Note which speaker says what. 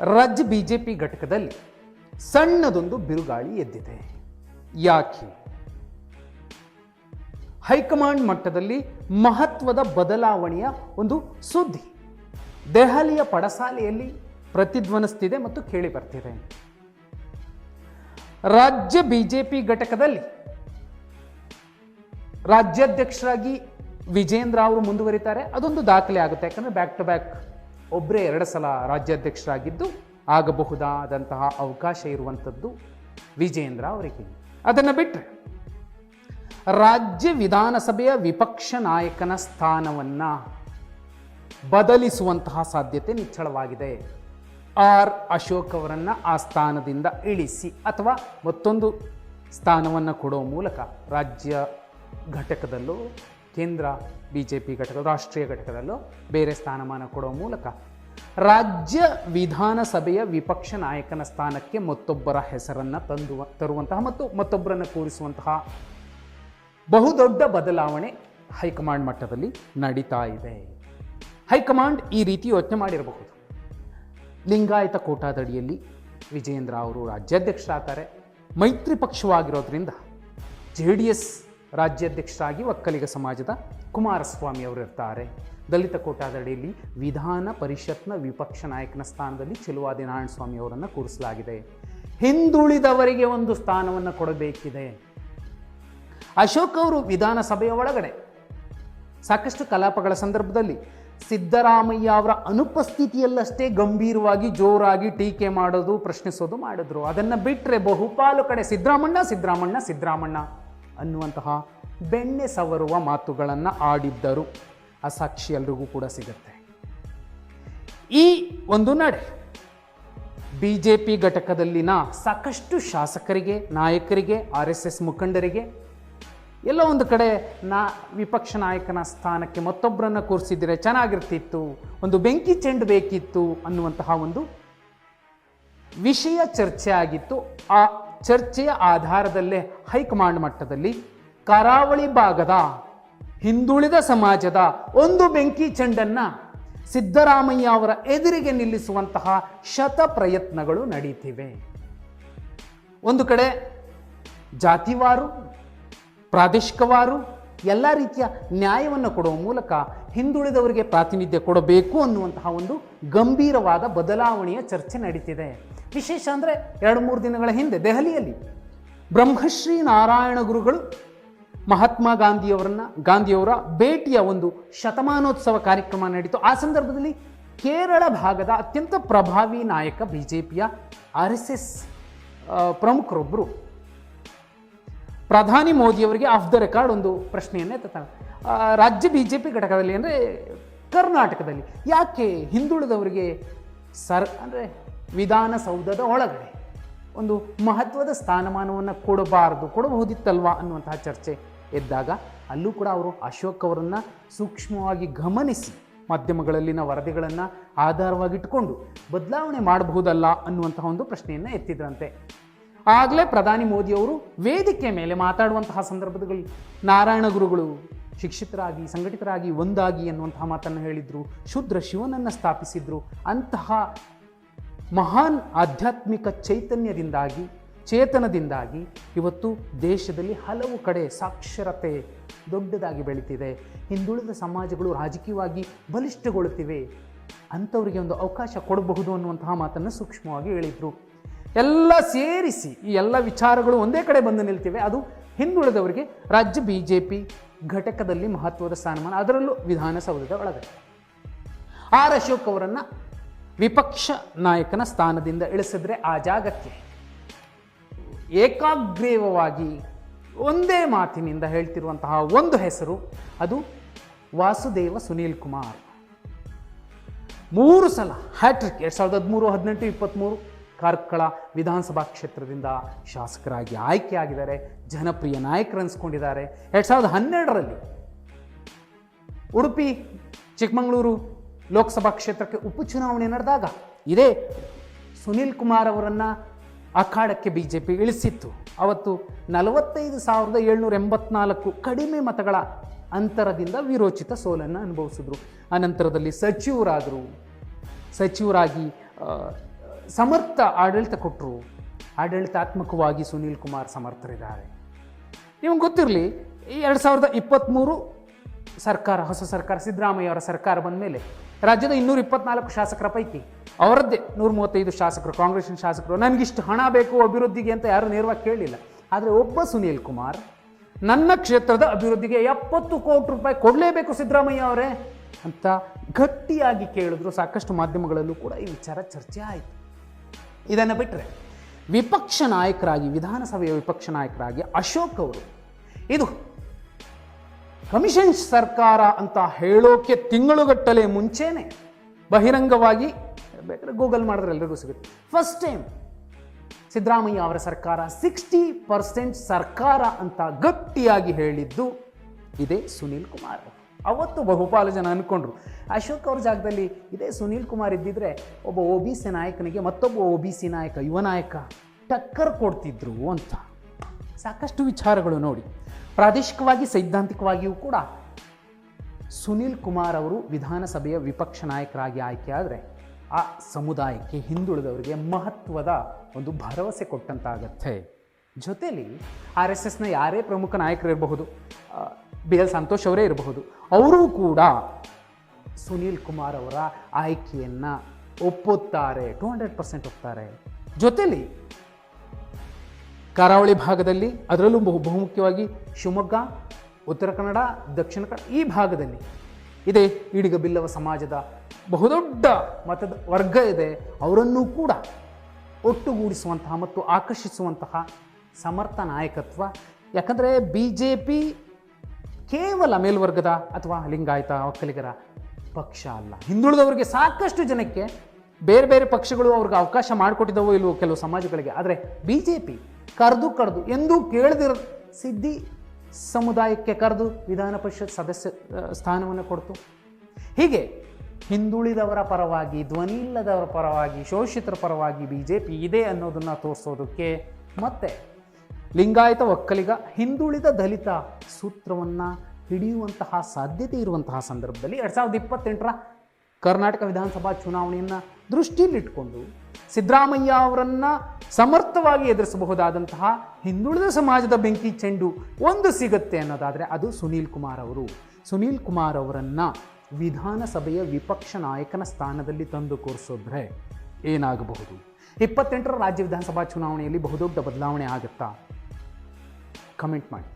Speaker 1: ರಾಜ್ಯ ಬಿಜೆಪಿ ಘಟಕದಲ್ಲಿ ಸಣ್ಣದೊಂದು ಬಿರುಗಾಳಿ ಎದ್ದಿದೆ. ಯಾಕೆ? ಹೈಕಮಾಂಡ್ ಮಟ್ಟದಲ್ಲಿ ಮಹತ್ವದ ಬದಲಾವಣೆಯ ಒಂದು ಸುದ್ದಿ. ದೆಹಲಿಯ ಪಡಸಾಲೆಯಲ್ಲಿ ಪ್ರತಿಧ್ವನಿಸ್ತಿದೆ ಮತ್ತು ಕೇಳಿ ಬರ್ತಿದೆ. ರಾಜ್ಯ ಬಿಜೆಪಿ ಘಟಕದಲ್ಲಿ ರಾಜ್ಯಾಧ್ಯಕ್ಷರಾಗಿ ವಿಜೇಂದ್ರ ಅವರು ಮುಂದುವರಿತಾರೆ. ಅದೊಂದು ದಾಖಲೆ ಆಗುತ್ತೆ. ಯಾಕಂದ್ರೆ ಬ್ಯಾಕ್ ಟು ಬ್ಯಾಕ್ ಒಬ್ಬರೇ ಎರಡು ಸಲ ರಾಜ್ಯಾಧ್ಯಕ್ಷರಾಗಿದ್ದು ಆಗಬಹುದಾದಂತಹ ಅವಕಾಶ ಇರುವಂಥದ್ದು ವಿಜೇಂದ್ರ ಅವರಿಗೆ. ಅದನ್ನು ಬಿಟ್ಟರೆ ರಾಜ್ಯ ವಿಧಾನಸಭೆಯ ವಿಪಕ್ಷ ನಾಯಕನ ಸ್ಥಾನವನ್ನು ಬದಲಿಸುವಂತಹ ಸಾಧ್ಯತೆ ನಿಚ್ಚಳವಾಗಿದೆ. ಆರ್ ಅಶೋಕ್ ಅವರನ್ನು ಆ ಸ್ಥಾನದಿಂದ ಇಳಿಸಿ ಅಥವಾ ಮತ್ತೊಂದು ಸ್ಥಾನವನ್ನು ಕೊಡೋ ಮೂಲಕ ರಾಜ್ಯ ಘಟಕದಲ್ಲೂ ಕೇಂದ್ರ ಬಿ ಜೆ ಪಿ ಘಟಕ ರಾಷ್ಟ್ರೀಯ ಘಟಕದಲ್ಲೂ ಬೇರೆ ಸ್ಥಾನಮಾನ ಕೊಡುವ ಮೂಲಕ ರಾಜ್ಯ ವಿಧಾನಸಭೆಯ ವಿಪಕ್ಷ ನಾಯಕನ ಸ್ಥಾನಕ್ಕೆ ಮತ್ತೊಬ್ಬರ ಹೆಸರನ್ನು ತಂದು ತರುವಂತಹ ಮತ್ತು ಮತ್ತೊಬ್ಬರನ್ನು ಕೂರಿಸುವಂತಹ ಬಹುದೊಡ್ಡ ಬದಲಾವಣೆ ಹೈಕಮಾಂಡ್ ಮಟ್ಟದಲ್ಲಿ ನಡೀತಾ ಇದೆ. ಹೈಕಮಾಂಡ್ ಈ ರೀತಿ ಯೋಚನೆ ಮಾಡಿರಬಹುದು. ಲಿಂಗಾಯತ ಕೋಟಾದಡಿಯಲ್ಲಿ ವಿಜಯೇಂದ್ರ ಅವರು ರಾಜ್ಯಾಧ್ಯಕ್ಷರಾಗ್ತಾರೆ. ಮೈತ್ರಿ ಪಕ್ಷವಾಗಿರೋದ್ರಿಂದ ಜೆ ಡಿ ಎಸ್ ರಾಜ್ಯಾಧ್ಯಕ್ಷರಾಗಿ ಒಕ್ಕಲಿಗ ಸಮಾಜದ ಕುಮಾರಸ್ವಾಮಿ ಅವರು ಇರ್ತಾರೆ ದಲಿತ ಕೋಟಾದಡಿಯಲ್ಲಿ ವಿಧಾನ ಪರಿಷತ್ನ ವಿಪಕ್ಷ ನಾಯಕನ ಸ್ಥಾನದಲ್ಲಿ ಚೆಲುವಾದಿ ನಾರಾಯಣಸ್ವಾಮಿ ಅವರನ್ನು ಕೂರಿಸಲಾಗಿದೆ. ಹಿಂದುಳಿದವರಿಗೆ ಒಂದು ಸ್ಥಾನವನ್ನು ಕೊಡಬೇಕಿದೆ. ಅಶೋಕ್ ಅವರು ವಿಧಾನಸಭೆಯ ಒಳಗಡೆ ಸಾಕಷ್ಟು ಕಲಾಪಗಳ ಸಂದರ್ಭದಲ್ಲಿ ಸಿದ್ದರಾಮಯ್ಯ ಅವರ ಅನುಪಸ್ಥಿತಿಯಲ್ಲಷ್ಟೇ ಗಂಭೀರವಾಗಿ ಜೋರಾಗಿ ಟೀಕೆ ಮಾಡೋದು, ಪ್ರಶ್ನಿಸೋದು ಮಾಡಿದ್ರು. ಅದನ್ನು ಬಿಟ್ಟರೆ ಬಹುಪಾಲು ಕಡೆ ಸಿದ್ದರಾಮಣ್ಣ ಸಿದ್ದರಾಮಣ್ಣ ಸಿದ್ದರಾಮಣ್ಣ. ಅನ್ನುವಂತಹ ಬೆಣ್ಣೆ ಸವರುವ ಮಾತುಗಳನ್ನು ಆಡಿದ್ದರು. ಆ ಸಾಕ್ಷಿ ಎಲ್ರಿಗೂ ಕೂಡ ಸಿಗುತ್ತೆ. ಈ ಒಂದು ನಡೆ ಬಿ ಜೆ ಪಿ ಘಟಕದಲ್ಲಿನ ಸಾಕಷ್ಟು ಶಾಸಕರಿಗೆ, ನಾಯಕರಿಗೆ, ಆರ್ ಎಸ್ ಎಸ್ ಮುಖಂಡರಿಗೆ, ಎಲ್ಲ ಒಂದು ಕಡೆ ನಾ ವಿಪಕ್ಷ ನಾಯಕನ ಸ್ಥಾನಕ್ಕೆ ಮತ್ತೊಬ್ಬರನ್ನು ಕೂರಿಸಿದರೆ ಚೆನ್ನಾಗಿರ್ತಿತ್ತು, ಒಂದು ಬೆಂಕಿ ಚೆಂಡು ಬೇಕಿತ್ತು ಅನ್ನುವಂತಹ ಒಂದು ವಿಷಯ ಚರ್ಚೆ ಆಗಿತ್ತು. ಆ ಚರ್ಚೆಯ ಆಧಾರದಲ್ಲೇ ಹೈಕಮಾಂಡ್ ಮಟ್ಟದಲ್ಲಿ ಕರಾವಳಿ ಭಾಗದ ಹಿಂದುಳಿದ ಸಮಾಜದ ಒಂದು ಬೆಂಕಿ ಚೆಂಡನ್ನು ಸಿದ್ದರಾಮಯ್ಯ ಅವರ ಎದುರಿಗೆ ನಿಲ್ಲಿಸುವಂತಹ ಶತ ಪ್ರಯತ್ನಗಳು ನಡೀತಿವೆ. ಒಂದು ಕಡೆ ಜಾತಿವಾರು, ಪ್ರಾದೇಶಿಕವಾರು, ಎಲ್ಲ ರೀತಿಯ ನ್ಯಾಯವನ್ನು ಕೊಡುವ ಮೂಲಕ ಹಿಂದುಳಿದವರಿಗೆ ಪ್ರಾತಿನಿಧ್ಯ ಕೊಡಬೇಕು ಅನ್ನುವಂತಹ ಒಂದು ಗಂಭೀರವಾದ ಬದಲಾವಣೆಯ ಚರ್ಚೆ ನಡೀತಿದೆ. ವಿಶೇಷ ಅಂದರೆ ಎರಡು ಮೂರು ದಿನಗಳ ಹಿಂದೆ ದೆಹಲಿಯಲ್ಲಿ ಬ್ರಹ್ಮಶ್ರೀ ನಾರಾಯಣ ಗುರುಗಳು ಮಹಾತ್ಮ ಗಾಂಧಿಯವರನ್ನ ಗಾಂಧಿಯವರ ಭೇಟಿಯ ಒಂದು ಶತಮಾನೋತ್ಸವ ಕಾರ್ಯಕ್ರಮ ನಡೀತು. ಆ ಸಂದರ್ಭದಲ್ಲಿ ಕೇರಳ ಭಾಗದ ಅತ್ಯಂತ ಪ್ರಭಾವಿ ನಾಯಕ ಬಿ ಜೆ ಪಿಯ ಆರ್ ಎಸ್ ಎಸ್ ಪ್ರಮುಖರೊಬ್ಬರು ಪ್ರಧಾನಿ ಮೋದಿಯವರಿಗೆ ಆಫ್ ದ ರೆಕಾರ್ಡ್ ಒಂದು ಪ್ರಶ್ನೆಯನ್ನೇ ಎತ್ತುತ್ತಾರೆ ರಾಜ್ಯ ಬಿ ಜೆ ಪಿ ಘಟಕದಲ್ಲಿ ಅಂದರೆ ಕರ್ನಾಟಕದಲ್ಲಿ. ಯಾಕೆ ಹಿಂದುಳಿದವರಿಗೆ ಸರ್ ಅಂದರೆ ವಿಧಾನಸೌಧದ ಒಳಗಡೆ ಒಂದು ಮಹತ್ವದ ಸ್ಥಾನಮಾನವನ್ನು ಕೊಡಬಾರದು, ಕೊಡಬಹುದಿತ್ತಲ್ವಾ ಅನ್ನುವಂತಹ ಚರ್ಚೆ ಎದ್ದಾಗ ಅಲ್ಲೂ ಕೂಡ ಅವರು ಅಶೋಕ್ ಅವರನ್ನು ಸೂಕ್ಷ್ಮವಾಗಿ ಗಮನಿಸಿ ಮಾಧ್ಯಮಗಳಲ್ಲಿನ ವರದಿಗಳನ್ನು ಆಧಾರವಾಗಿಟ್ಟುಕೊಂಡು ಬದಲಾವಣೆ ಮಾಡಬಹುದಲ್ಲ ಅನ್ನುವಂತಹ ಒಂದು ಪ್ರಶ್ನೆಯನ್ನು ಎತ್ತಿದ್ರಂತೆ. ಆಗಲೇ ಪ್ರಧಾನಿ ಮೋದಿಯವರು ವೇದಿಕೆ ಮೇಲೆ ಮಾತಾಡುವಂತಹ ಸಂದರ್ಭದಲ್ಲಿ ನಾರಾಯಣ ಗುರುಗಳು ಶಿಕ್ಷಿತರಾಗಿ, ಸಂಘಟಿತರಾಗಿ ಒಂದಾಗಿ ಅನ್ನುವಂತಹ ಮಾತನ್ನು ಹೇಳಿದರು, ಶುದ್ರ ಶಿವನನ್ನು ಸ್ಥಾಪಿಸಿದ್ರು, ಅಂತಹ ಮಹಾನ್ ಆಧ್ಯಾತ್ಮಿಕ ಚೈತನ್ಯದಿಂದಾಗಿ, ಚೇತನದಿಂದಾಗಿ ಇವತ್ತು ದೇಶದಲ್ಲಿ ಹಲವು ಕಡೆ ಸಾಕ್ಷರತೆ ದೊಡ್ಡದಾಗಿ ಬೆಳೀತಿದೆ. ಹಿಂದುಳಿದ ಸಮಾಜಗಳು ರಾಜಕೀಯವಾಗಿ ಬಲಿಷ್ಠಗೊಳ್ಳುತ್ತಿವೆ. ಅಂಥವರಿಗೆ ಒಂದು ಅವಕಾಶ ಕೊಡಬಹುದು ಅನ್ನುವಂತಹ ಮಾತನ್ನು ಸೂಕ್ಷ್ಮವಾಗಿ ಹೇಳಿದರು. ಎಲ್ಲ ಸೇರಿಸಿ ಈ ಎಲ್ಲ ವಿಚಾರಗಳು ಒಂದೇ ಕಡೆ ಬಂದು ನಿಲ್ತಿವೆ. ಅದು ಹಿಂದುಳಿದವರಿಗೆ ರಾಜ್ಯ ಬಿ ಜೆ ಪಿ ಘಟಕದಲ್ಲಿ ಮಹತ್ವದ ಸ್ಥಾನಮಾನ, ಅದರಲ್ಲೂ ವಿಧಾನಸೌಧದ ಒಳಗಡೆ. ಆರ್ ಅಶೋಕ್ ಅವರನ್ನು ವಿಪಕ್ಷ ನಾಯಕನ ಸ್ಥಾನದಿಂದ ಇಳಿಸಿದ್ರೆ ಆ ಜಾಗಕ್ಕೆ ಏಕಾಗ್ರೀವವಾಗಿ ಒಂದೇ ಮಾತಿನಿಂದ ಹೇಳ್ತಿರುವಂತಹ ಒಂದು ಹೆಸರು ಅದು ವಾಸುದೇವ ಸುನೀಲ್ ಕುಮಾರ್. ಮೂರು ಸಲ ಹ್ಯಾಟ್ರಿಕ್ ಎರಡು ಸಾವಿರದ ಹದಿಮೂರು, ಹದಿನೆಂಟು ಇಪ್ಪತ್ತ್ಮೂರು ಕಾರ್ಕಳ ವಿಧಾನಸಭಾ ಕ್ಷೇತ್ರದಿಂದ ಶಾಸಕರಾಗಿ ಆಯ್ಕೆಯಾಗಿದ್ದಾರೆ, ಜನಪ್ರಿಯ ನಾಯಕರು ಅನಿಸ್ಕೊಂಡಿದ್ದಾರೆ. ಎರಡು ಸಾವಿರದ ಹನ್ನೆರಡರಲ್ಲಿ ಉಡುಪಿ, ಚಿಕ್ಕಮಗಳೂರು ಲೋಕಸಭಾ ಕ್ಷೇತ್ರಕ್ಕೆ ಉಪಚುನಾವಣೆ ನಡೆದಾಗ ಇದೇ ಸುನೀಲ್ ಕುಮಾರ್ ಅವರನ್ನು ಅಖಾಡಕ್ಕೆ ಬಿ ಜೆ ಪಿ ಇಳಿಸಿತ್ತು. ಅವತ್ತು ನಲವತ್ತೈದು ಸಾವಿರದ ಏಳ್ನೂರ ಎಂಬತ್ನಾಲ್ಕು ಕಡಿಮೆ ಮತಗಳ ಅಂತರದಿಂದ ವಿರೋಚಿತ ಸೋಲನ್ನು ಅನುಭವಿಸಿದ್ರು. ಅನಂತರದಲ್ಲಿ ಸಚಿವರಾದರು. ಸಚಿವರಾಗಿ ಸಮರ್ಥ ಆಡಳಿತ ಕೊಟ್ಟರು ಆಡಳಿತಾತ್ಮಕವಾಗಿ ಸುನೀಲ್ ಕುಮಾರ್ ಸಮರ್ಥರಿದ್ದಾರೆ. ನಿಮಗೆ ಗೊತ್ತಿರಲಿ ಎರಡು ಸಾವಿರದ ಇಪ್ಪತ್ತ್ಮೂರು ಸರ್ಕಾರ, ಹೊಸ ಸರ್ಕಾರ ಸಿದ್ದರಾಮಯ್ಯ ಅವರ ಸರ್ಕಾರ ಬಂದ ಮೇಲೆ ರಾಜ್ಯದ ಇನ್ನೂರ ಇಪ್ಪತ್ನಾಲ್ಕು ಶಾಸಕರ ಪೈಕಿ ಅವರದ್ದೇ ನೂರ ಮೂವತ್ತೈದು ಶಾಸಕರು ಕಾಂಗ್ರೆಸ್ನ ಶಾಸಕರು. ನನಗಿಷ್ಟು ಹಣ ಬೇಕು ಅಭಿವೃದ್ಧಿಗೆ ಅಂತ ಯಾರೂ ನೇರವಾಗಿ ಕೇಳಲಿಲ್ಲ ಆದರೆ ಒಬ್ಬ ಸುನೀಲ್ ಕುಮಾರ್, ನನ್ನ ಕ್ಷೇತ್ರದ ಅಭಿವೃದ್ಧಿಗೆ ಎಪ್ಪತ್ತು ಕೋಟಿ ರೂಪಾಯಿ ಕೊಡಲೇಬೇಕು ಸಿದ್ದರಾಮಯ್ಯ ಅವರೇ ಅಂತ ಗಟ್ಟಿಯಾಗಿ ಕೇಳಿದ್ರು. ಸಾಕಷ್ಟು ಮಾಧ್ಯಮಗಳಲ್ಲೂ ಕೂಡ ಈ ವಿಚಾರ ಚರ್ಚೆ ಆಯಿತು. ಇದನ್ನು ಬಿಟ್ಟರೆ ವಿಪಕ್ಷ ನಾಯಕರಾಗಿ, ವಿಧಾನಸಭೆಯ ವಿಪಕ್ಷ ನಾಯಕರಾಗಿ ಅಶೋಕ್ ಅವರು, ಇದು ಕಮಿಷನ್ ಸರ್ಕಾರ ಅಂತ ಹೇಳೋಕೆ ತಿಂಗಳುಗಟ್ಟಲೆ ಮುಂಚೆನೆ ಬಹಿರಂಗವಾಗಿ ಬೇಕಾದ್ರೆ ಗೂಗಲ್ ಮಾಡಿದ್ರೆ ಎಲ್ರಿಗೂ ಸಿಗುತ್ತೆ. ಫಸ್ಟ್ ಟೈಮ್ ಸಿದ್ದರಾಮಯ್ಯ ಅವರ ಸರ್ಕಾರ ಸಿಕ್ಸ್ಟಿ ಪರ್ಸೆಂಟ್ ಸರ್ಕಾರ ಅಂತ ಗಟ್ಟಿಯಾಗಿ ಹೇಳಿದ್ದು ಇದೇ ಸುನೀಲ್ ಕುಮಾರ್ ಅವತ್ತು ಬಹುಪಾಲು ಜನ ಅಂದ್ಕೊಂಡ್ರು ಅಶೋಕ್ ಅವ್ರ ಜಾಗದಲ್ಲಿ ಇದೇ ಸುನೀಲ್ ಕುಮಾರ್ ಇದ್ದಿದ್ರೆ ಒಬ್ಬ ಒ ಬಿ ಸಿ ನಾಯಕನಿಗೆ ಮತ್ತೊಬ್ಬ ಒ ಬಿ ಸಿ ನಾಯಕ, ಯುವ ನಾಯಕ ಟಕ್ಕರ್ ಕೊಡ್ತಿದ್ರು ಅಂತ. ಸಾಕಷ್ಟು ವಿಚಾರಗಳು ನೋಡಿ. ಪ್ರಾದೇಶಿಕವಾಗಿ, ಸೈದ್ಧಾಂತಿಕವಾಗಿಯೂ ಕೂಡ ಸುನೀಲ್ ಕುಮಾರ್ ಅವರು ವಿಧಾನಸಭೆಯ ವಿಪಕ್ಷ ನಾಯಕರಾಗಿ ಆಯ್ಕೆಯಾದರೆ ಆ ಸಮುದಾಯಕ್ಕೆ ಹಿಂದುಳಿದವರಿಗೆ ಮಹತ್ವದ ಒಂದು ಭರವಸೆ ಕೊಟ್ಟಂತಾಗತ್ತೆ. ಜೊತೆಯಲ್ಲಿ ಆರ್ ಎಸ್ ಎಸ್ನ ಯಾರೇ ಪ್ರಮುಖ ನಾಯಕರಿರಬಹುದು ಬಿ ಎಲ್ ಸಂತೋಷ್ ಅವರೇ ಇರಬಹುದು, ಅವರೂ ಕೂಡ ಸುನೀಲ್ ಕುಮಾರ್ ಅವರ ಆಯ್ಕೆಯನ್ನು ಒಪ್ಪುತ್ತಾರೆ, ಟು ಹಂಡ್ರೆಡ್ ಪರ್ಸೆಂಟ್ ಒಪ್ತಾರೆ. ಜೊತೆಲಿ ಕರಾವಳಿ ಭಾಗದಲ್ಲಿ, ಅದರಲ್ಲೂ ಬಹು, ಬಹುಮುಖ್ಯವಾಗಿ ಶಿವಮೊಗ್ಗ, ಉತ್ತರ ಕನ್ನಡ, ದಕ್ಷಿಣ ಕನ್ನಡ ಈ ಭಾಗದಲ್ಲಿ ಇದೆ. ಈಡಿಗ ಬಿಲ್ಲವ ಸಮಾಜದ ಬಹುದೊಡ್ಡ ಮತದ ವರ್ಗ ಇದೆ. ಅವರನ್ನೂ ಕೂಡ ಒಟ್ಟುಗೂಡಿಸುವಂತಹ ಮತ್ತು ಆಕರ್ಷಿಸುವಂತಹ ಸಮರ್ಥ ನಾಯಕತ್ವ. ಯಾಕಂದರೆ ಬಿ ಜೆ ಪಿ ಕೇವಲ ಮೇಲ್ವರ್ಗದ ಅಥವಾ ಲಿಂಗಾಯತ ಒಕ್ಕಲಿಗರ ಪಕ್ಷ ಅಲ್ಲ. ಹಿಂದುಳಿದವರಿಗೆ ಸಾಕಷ್ಟು ಜನಕ್ಕೆ ಬೇರೆ ಬೇರೆ ಪಕ್ಷಗಳು ಅವ್ರಿಗೆ ಅವಕಾಶ ಮಾಡಿಕೊಟ್ಟಿದ್ದವೋ ಇಲ್ಲವೋ ಕೆಲವು ಸಮಾಜಗಳಿಗೆ. ಆದರೆ ಬಿ ಜೆ ಪಿ ಕರೆದು ಕರೆದು ಎಂದೂ ಕೇಳದಿರ ಸಿದ್ಧಿ ಸಮುದಾಯಕ್ಕೆ ಕರೆದು ವಿಧಾನ ಪರಿಷತ್ ಸದಸ್ಯ ಸ್ಥಾನವನ್ನು ಕೊಡ್ತು. ಹೀಗೆ ಹಿಂದುಳಿದವರ ಪರವಾಗಿ, ಧ್ವನಿ ಇಲ್ಲದವರ ಪರವಾಗಿ, ಶೋಷಿತರ ಪರವಾಗಿ ಬಿ ಜೆ ಪಿ ಇದೆ ಅನ್ನೋದನ್ನು ತೋರಿಸೋದಕ್ಕೆ ಮತ್ತೆ ಲಿಂಗಾಯತ ಒಕ್ಕಲಿಗ ಹಿಂದುಳಿದ ದಲಿತ ಸೂತ್ರವನ್ನು ಹಿಡಿಯುವಂತಹ ಸಾಧ್ಯತೆ ಇರುವಂತಹ ಸಂದರ್ಭದಲ್ಲಿ ಎರಡು ಸಾವಿರದ ಇಪ್ಪತ್ತೆಂಟರ ಕರ್ನಾಟಕ ವಿಧಾನಸಭಾ ಚುನಾವಣೆಯನ್ನು ದೃಷ್ಟಿಯಲ್ಲಿಟ್ಟುಕೊಂಡು ಸಿದ್ದರಾಮಯ್ಯ ಅವರನ್ನು ಸಮರ್ಥವಾಗಿ ಎದುರಿಸಬಹುದಾದಂತಹ ಹಿಂದುಳಿದ ಸಮಾಜದ ಬೆಂಕಿ ಚೆಂಡು ಒಂದು ಸಿಗುತ್ತೆ ಅನ್ನೋದಾದರೆ ಅದು ಸುನೀಲ್ ಕುಮಾರ್ ಅವರು. ಸುನೀಲ್ ಕುಮಾರ್ ಅವರನ್ನು ವಿಧಾನಸಭೆಯ ವಿಪಕ್ಷ ನಾಯಕನ ಸ್ಥಾನದಲ್ಲಿ ತಂದು ಕೂರಿಸಿದ್ರೆ ಏನಾಗಬಹುದು? ಇಪ್ಪತ್ತೆಂಟರ ರಾಜ್ಯ ವಿಧಾನಸಭಾ ಚುನಾವಣೆಯಲ್ಲಿ ಬಹುದೊಡ್ಡ ಬದಲಾವಣೆ ಆಗುತ್ತಾ? ಕಮೆಂಟ್ ಮಾಡಿ.